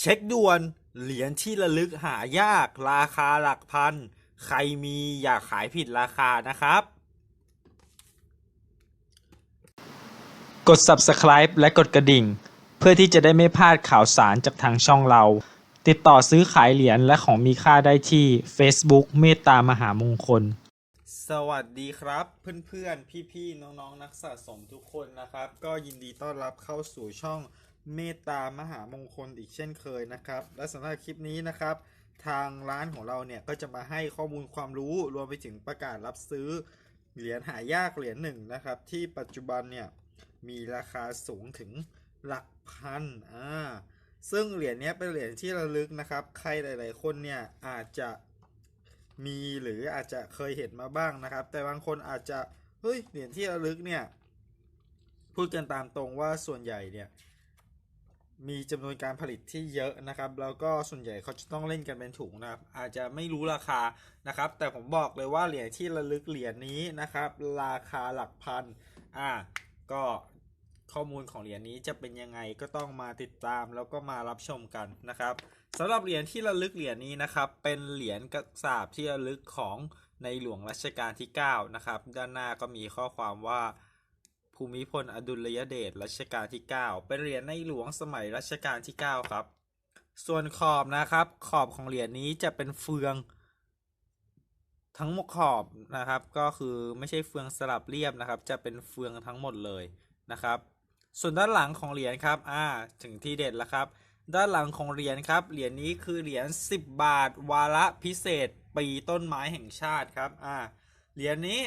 เช็คด่วน เหรียญที่ระลึกหายาก ราคาหลักพัน ใครมีอย่าขายผิดราคานะครับ กด subscribe และกดกระดิ่ง เพื่อที่จะได้ไม่พลาดข่าวสารจากทางช่องเรา ติดต่อซื้อขายเหรียญและของมีค่าได้ที่ Facebook เมตตามหามงคล สวัสดีครับ เพื่อนๆ พี่ๆ น้องๆ นักสะสมทุกคนนะครับ ก็ยินดีต้อนรับเข้าสู่ช่อง เมตตามหามงคลอีกเช่นเคยนะครับ และสำหรับคลิปนี้นะครับ ทางร้านของเราเนี่ยก็จะมาให้ข้อมูลความรู้รวมไปถึงประกาศรับซื้อ เหรียญหายากเหรียญหนึ่งนะครับ ที่ปัจจุบันเนี่ยมีราคาสูงถึงหลักพันอ่าซึ่งเหรียญนี้เป็นเหรียญที่ระลึกนะครับ ใครหลาย ๆ คนเนี่ยอาจจะมีหรืออาจจะเคยเห็นมาบ้างนะครับ แต่บางคนอาจจะเฮ้ยเหรียญที่ระลึกเนี่ยพูดกันตามตรงว่าส่วนใหญ่เนี่ย มีจำนวนการผลิตที่เยอะนะครับ แล้วก็ส่วนใหญ่เขาจะต้องเล่นกันเป็นถุงนะครับ อาจจะไม่รู้ราคานะครับ แต่ผมบอกเลยว่าเหรียญที่ระลึกเหรียญนี้นะครับ ราคาหลักพันอ่าก็ข้อมูลของเหรียญนี้จะเป็นยังไงก็ต้องมาติดตามแล้วก็มารับชมกันนะครับสำหรับเหรียญที่ระลึกเหรียญนี้นะครับ เป็นเหรียญกระสาบที่ระลึกของในหลวงรัชกาลที่9นะครับ ด้านหน้าก็มีข้อความว่า ภูมิพลอดุลยเดชรัชกาลที่ 9 เป็นเหรียญในหลวงสมัยรัชกาลที่ 9 ครับ ส่วนขอบนะครับ ขอบของเหรียญนี้จะเป็นเฟือง ทั้งหมดขอบนะครับ ก็คือไม่ใช่เฟืองสลับเรียบนะครับ จะเป็นเฟืองทั้งหมดเลยนะครับ ส่วนด้านหลังของเหรียญครับอ่าถึงที่เด็ดแล้วครับ ด้านหลังของเหรียญครับ เหรียญนี้คือเหรียญ10 บาท วาระพิเศษ ปีต้นไม้แห่งชาติครับอ่าเหรียญนี้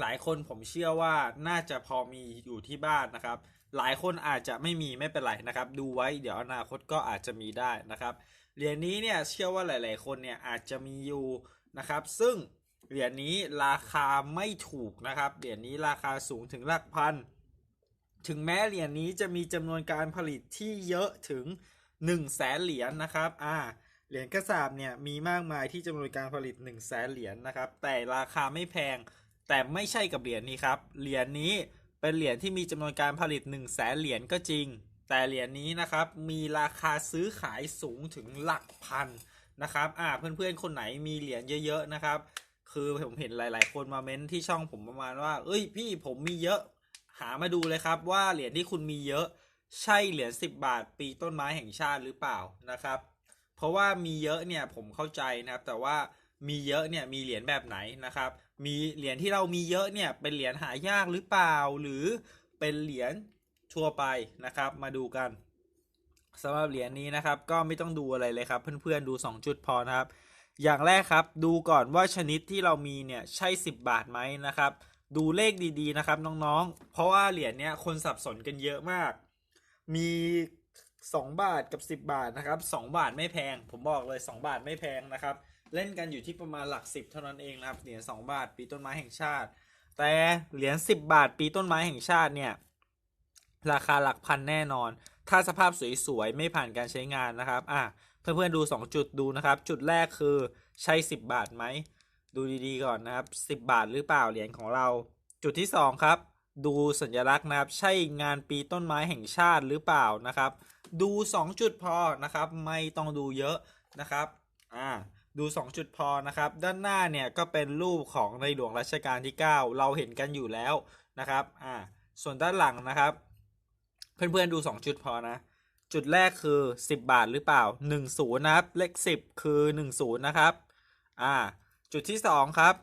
หลายคนผมเชื่อว่าน่าจะพอมีอยู่ที่บ้านนะครับ หลายคนอาจจะไม่มีไม่เป็นไรนะครับ ดูไว้เดี๋ยวอนาคตก็อาจจะมีได้นะครับเหรียญนี้เนี่ยเชื่อว่าหลาย ๆ คนเนี่ยอาจจะมีอยู่นะครับ ซึ่งเหรียญนี้ราคาไม่ถูกนะครับเหรียญนี้ราคาสูงถึงหลักพันถึงแม้เหรียญนี้จะมีจำนวนการผลิตที่เยอะถึง1นึ่งแสนเหรียญนะครับอ่าเหรียญกระสาบเนี่ยมีมากมายที่จำนวนการผลิต1นึ่งแสนเหรียญนะครับแต่ราคาไม่แพง แต่ไม่ใช่กับเหรียญนี้ครับ เหรียญนี้เป็นเหรียญที่มีจำนวนการผลิต1นึ่งแสนเหรียญก็จริง แต่เหรียญนี้นะครับมีราคาซื้อขายสูงถึงหลักพันนะครับอ่าเพื่อนๆคนไหนมีเหรียญเยอะๆนะครับ คือผมเห็นหลายๆ คนมาเม้นที่ช่องผมประมาณว่า เอ้ยพี่ผมมีเยอะ หามาดูเลยครับว่าเหรียญที่คุณมีเยอะใช่เหรียญ10 บาท ปีต้นไม้แห่งชาติหรือเปล่านะครับ เพราะว่ามีเยอะเนี่ยผมเข้าใจนะครับ แต่ว่ามีเยอะเนี่ยมีเหรียญแบบไหนนะครับ มีเหรียญที่เรามีเยอะเนี่ยเป็นเหรียญหายากหรือเปล่า หรือเป็นเหรียญทั่วไปนะครับ มาดูกันสำหรับเหรียญนี้นะครับ ก็ไม่ต้องดูอะไรเลยครับ เพื่อนๆดู 2 จุดพอนะครับ อย่างแรกครับดูก่อนว่าชนิดที่เรามีเนี่ยใช่ 10 บาทไหมนะครับ ดูเลขดีๆนะครับน้องๆ เพราะว่าเหรียญเนี้ยคนสับสนกันเยอะมาก มี 2 บาทกับ 10 บาทนะครับ 2 บาทไม่แพง ผมบอกเลย 2 บาทไม่แพงนะครับ เล่นกันอยู่ที่ประมาณหลัก10เท่านั้นเองนะครับเหรียญ2บาทปีต้นไม้แห่งชาติ แต่เหรียญ10บบาทปีต้นไม้แห่งชาติเนี่ยราคาหลักพันแน่นอน ถ้าสภาพสวยๆไม่ผ่านการใช้งานนะครับอะเพื่อนๆดู 2 จุดดูนะครับ จุดแรกคือใช่10 บาทไหม ดูดีๆก่อนนะครับ 10 บาทหรือเปล่าเหรียญของเรา จุดที่ 2 ครับ ดูสัญลักษณ์นะครับ ใช่งานปีต้นไม้แห่งชาติหรือเปล่านะครับ ดู 2 จุดพอนะครับ ไม่ต้องดูเยอะนะครับ อ่า ดู 2 จุดพอนะครับ ด้านหน้าเนี่ยก็เป็นรูปของในหลวงรัชกาลที่ 9 เราเห็นกันอยู่แล้วนะครับอ่าส่วนด้านหลังนะครับ เพื่อนๆดู 2 จุดพอนะ จุดแรกคือ 10 บาทหรือเปล่า 10 นะครับ เลข 10 คือ 10 นะครับอ่าจุดที่ 2 ครับ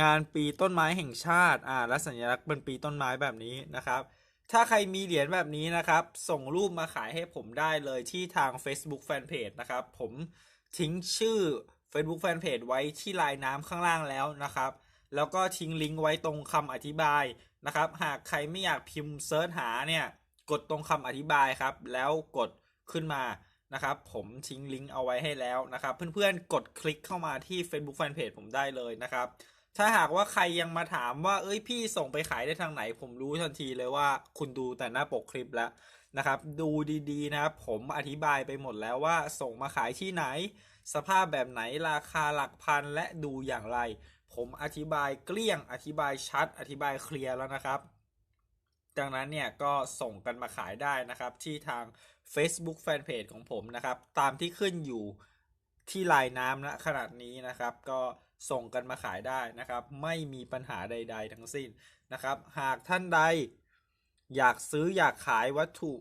งานปีต้นไม้แห่งชาติอ่าและสัญลักษณ์เป็นปีต้นไม้แบบนี้นะครับถ้าใครมีเหรียญแบบนี้นะครับ ส่งรูปมาขายให้ผมได้เลยที่ทาง Facebook Fanpage นะครับ ผม ทิ้งชื่อ Facebook Fanpage ไว้ที่ลายน้ำข้างล่างแล้วนะครับ แล้วก็ทิ้งลิงก์ไว้ตรงคำอธิบายนะครับ หากใครไม่อยากพิมพ์เซิร์ชหาเนี่ย กดตรงคำอธิบายครับ แล้วกดขึ้นมานะครับ ผมทิ้งลิงก์เอาไว้ให้แล้วนะครับ เพื่อนๆ กดคลิกเข้ามาที่ Facebook Fanpage ผมได้เลยนะครับ ถ้าหากว่าใครยังมาถามว่า เอ้ยพี่ส่งไปขายได้ทางไหน ผมรู้ทันทีเลยว่าคุณดูแต่หน้าปกคลิปแล้วนะครับ ดูดีๆนะครับผมอธิบายไปหมดแล้วว่าส่งมาขายที่ไหน สภาพแบบไหนราคาหลักพันและดูอย่างไร ผมอธิบายเกลี้ยง อธิบายชัด อธิบายเคลียร์แล้วนะครับดังนั้นเนี่ยก็ส่งกันมาขายได้นะครับ ที่ทาง Facebook Fanpage ของผมนะครับ ตามที่ขึ้นอยู่ที่ลายน้ำณขนาดนี้นะครับ ก็ ส่งกันมาขายได้นะครับ ไม่มีปัญหาใด ๆ ทั้งสิ้นนะครับ หากท่านใดอยากซื้ออยากขายวัตถุ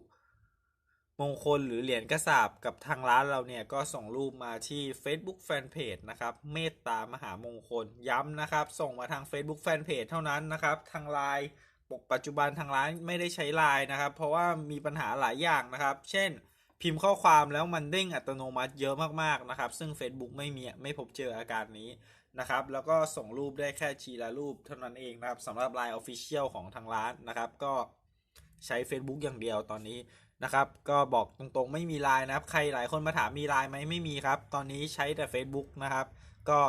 มงคลหรือเหรียญกระสาบกับทางร้านเราเนี่ยก็ส่งรูปมาที่ Facebook Fanpage นะครับ เมตตามหามงคลย้ำนะครับ ส่งมาทาง Facebook Fanpage เท่านั้นนะครับ ทางไลน์ปกปัจจุบันทางร้านไม่ได้ใช้ไลน์นะครับ เพราะว่ามีปัญหาหลายอย่างนะครับ เช่น พิมพ์ข้อความแล้วมันเด้งอัตโนมัติเยอะมากๆนะครับ ซึ่ง Facebook ไม่มีไม่พบเจออาการนี้ นะครับ แล้วก็ส่งรูปได้แค่ชีละรูปเท่านั้นเองนะครับสำหรับ Line Official ของทางร้านนะครับ ก็ใช้ Facebook อย่างเดียวตอนนี้นะครับ ก็บอกตรงๆไม่มีไลน์นะครับ ใครหลายคนมาถามมีไลน์ไหมไม่มีครับ ตอนนี้ใช้แต่ Facebook นะครับ ก็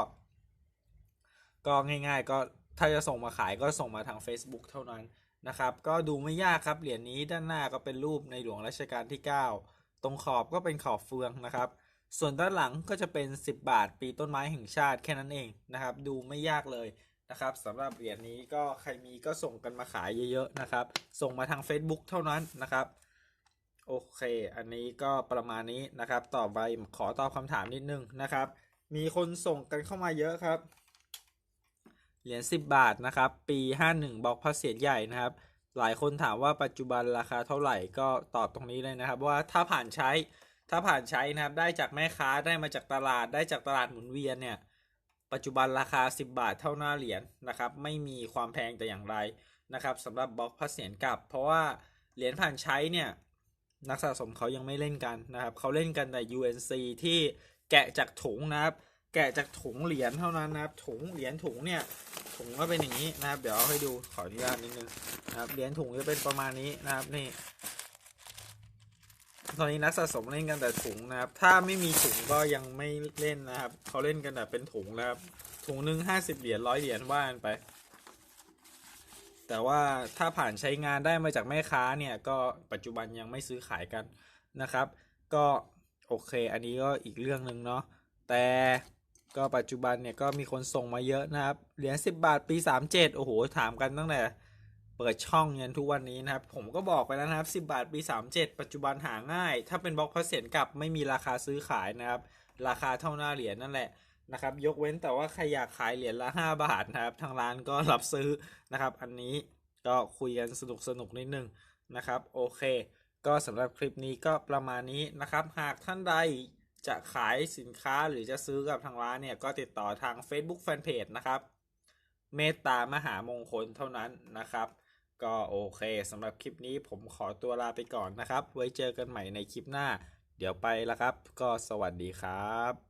ก็ง่ายๆ ก็ถ้าจะส่งมาขายก็ส่งมาทาง Facebook เท่านั้นนะครับ ก็ดูไม่ยากครับเหรียญนี้ด้านหน้าก็เป็นรูปในหลวงรัชกาลที่ 9 ตรงขอบก็เป็นขอบเฟืองนะครับ ส่วนด้านหลังก็จะเป็น 10 บาท ปีต้นไม้แห่งชาติแค่นั้นเองนะครับ ดูไม่ยากเลยนะครับสำหรับเหรียญนี้ก็ใครมีก็ส่งกันมาขายเยอะๆนะครับ ส่งมาทาง Facebook เท่านั้นนะครับ โอเค อันนี้ก็ประมาณนี้นะครับ ต่อไปขอตอบคำถามนิดนึงนะครับ มีคนส่งกันเข้ามาเยอะครับ เหรียญ10 บาทนะครับ ปี 51บล็อกพระเศียรใหญ่นะครับ หลายคนถามว่าปัจจุบันราคาเท่าไหร่ก็ตอบตรงนี้เลยนะครับ ว่าถ้าผ่านใช้ ถ้าผ่านใช้นะครับได้จากแม่ค้าได้มาจากตลาดได้จากตลาดหมุนเวียนเนี่ยปัจจุบันราคา 10 บาทเท่าหน้าเหรียญนะครับไม่มีความแพงแต่อย่างไรนะครับสำหรับบล็อกพระเศียรกลับ เพราะว่าเหรียญผ่านใช้เนี่ยนักสะสมเขายังไม่เล่นกันนะครับเขาเล่นกันแต่ UNC ที่แกะจากถุงนะครับ แกะจากถุงเหรียญเท่านั้นนะครับถุงเหรียญถุงเนี่ยถุงก็เป็นอย่างนี้นะครับ เดี๋ยวให้ดูขออนุญาตนิดนึงนะครับเหรียญถุงจะเป็นประมาณนี้นะครับนี่ ตอนนี้นักสะสมเล่นกันแต่ถุงนะครับ ถ้าไม่มีถุงก็ยังไม่เล่นนะครับเขาเล่นกันแต่เป็นถุงนะครับ ถุงหนึ่งห้าสิบเหรียญร้อยเหรียญว่ากันไป แต่ว่าถ้าผ่านใช้งานได้มาจากแม่ค้าเนี่ยก็ปัจจุบันยังไม่ซื้อขายกันนะครับ ก็โอเค อันนี้ก็อีกเรื่องหนึ่งเนาะแต่ก็ปัจจุบันเนี่ยก็มีคนส่งมาเยอะนะครับ เหรียญ10 บาทปี 37 โอ้โห ถามกันตั้งแต่ เปิดช่องยันทุกวันนี้นะครับ ผมก็บอกไปแล้วนะครับ 10 บาทปี 37 ปัจจุบันหาง่าย ถ้าเป็นบล็อกพระเศียรกลับไม่มีราคาซื้อขายนะครับ ราคาเท่าหน้าเหรียญนั่นแหละนะครับ ยกเว้นแต่ว่าใครอยากขายเหรียญละ 5 บาทนะครับ ทางร้านก็รับซื้อนะครับ อันนี้ก็คุยกันสนุกสนุกนิดนึงนะครับ โอเค ก็สำหรับคลิปนี้ก็ประมาณนี้นะครับ หากท่านใดจะขายสินค้าหรือจะซื้อกับทางร้านเนี่ย ก็ติดต่อทาง Facebook Fanpage นะครับ เมตตามหามงคลเท่านั้นนะครับ ก็โอเคสำหรับคลิปนี้ผมขอตัวลาไปก่อนนะครับ ไว้เจอกันใหม่ในคลิปหน้า เดี๋ยวไปละครับ ก็สวัสดีครับ